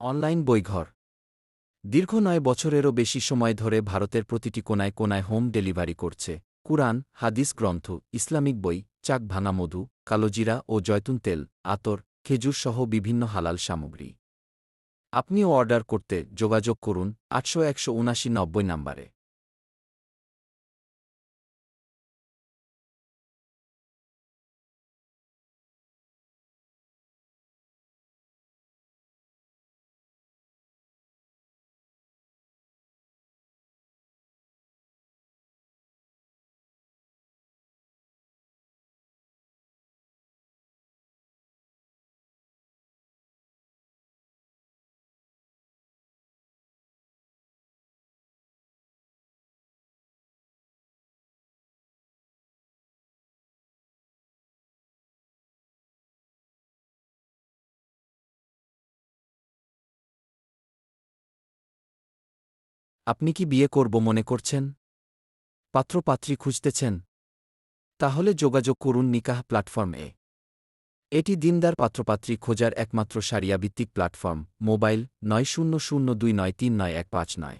Online বইঘর। দীর্ঘ নয় বছরেরও বেশি সময় ধরে ভারতের প্রতিটি কোনায় কোনায় হোম ডেলিভারি করছে। কুরআন, হাদিস গ্রন্থ, ইসলামিক বই, চাক ভাঙা মধু, কালোজিরা ও জয়তুন তেল, আতর, খেজুর সহ বিভিন্ন হালাল সামগ্রী। আপনিও অর্ডার করতে যোগাযোগ করুন আটশো একশো উনাশি নব্বই নম্বরে। আপনি কি বিয়ে করব মনে করছেন? পাত্রপাত্রী খুঁজতেছেন? তাহলে যোগাযোগ করুন নিকাহ প্ল্যাটফর্মে এটি দিনদার পাত্রপাত্রী খোঁজার একমাত্র সারিয়াভিত্তিক প্ল্যাটফর্ম, মোবাইল নয় শূন্য শূন্য দুই নয় তিন নয় এক পাঁচ নয়।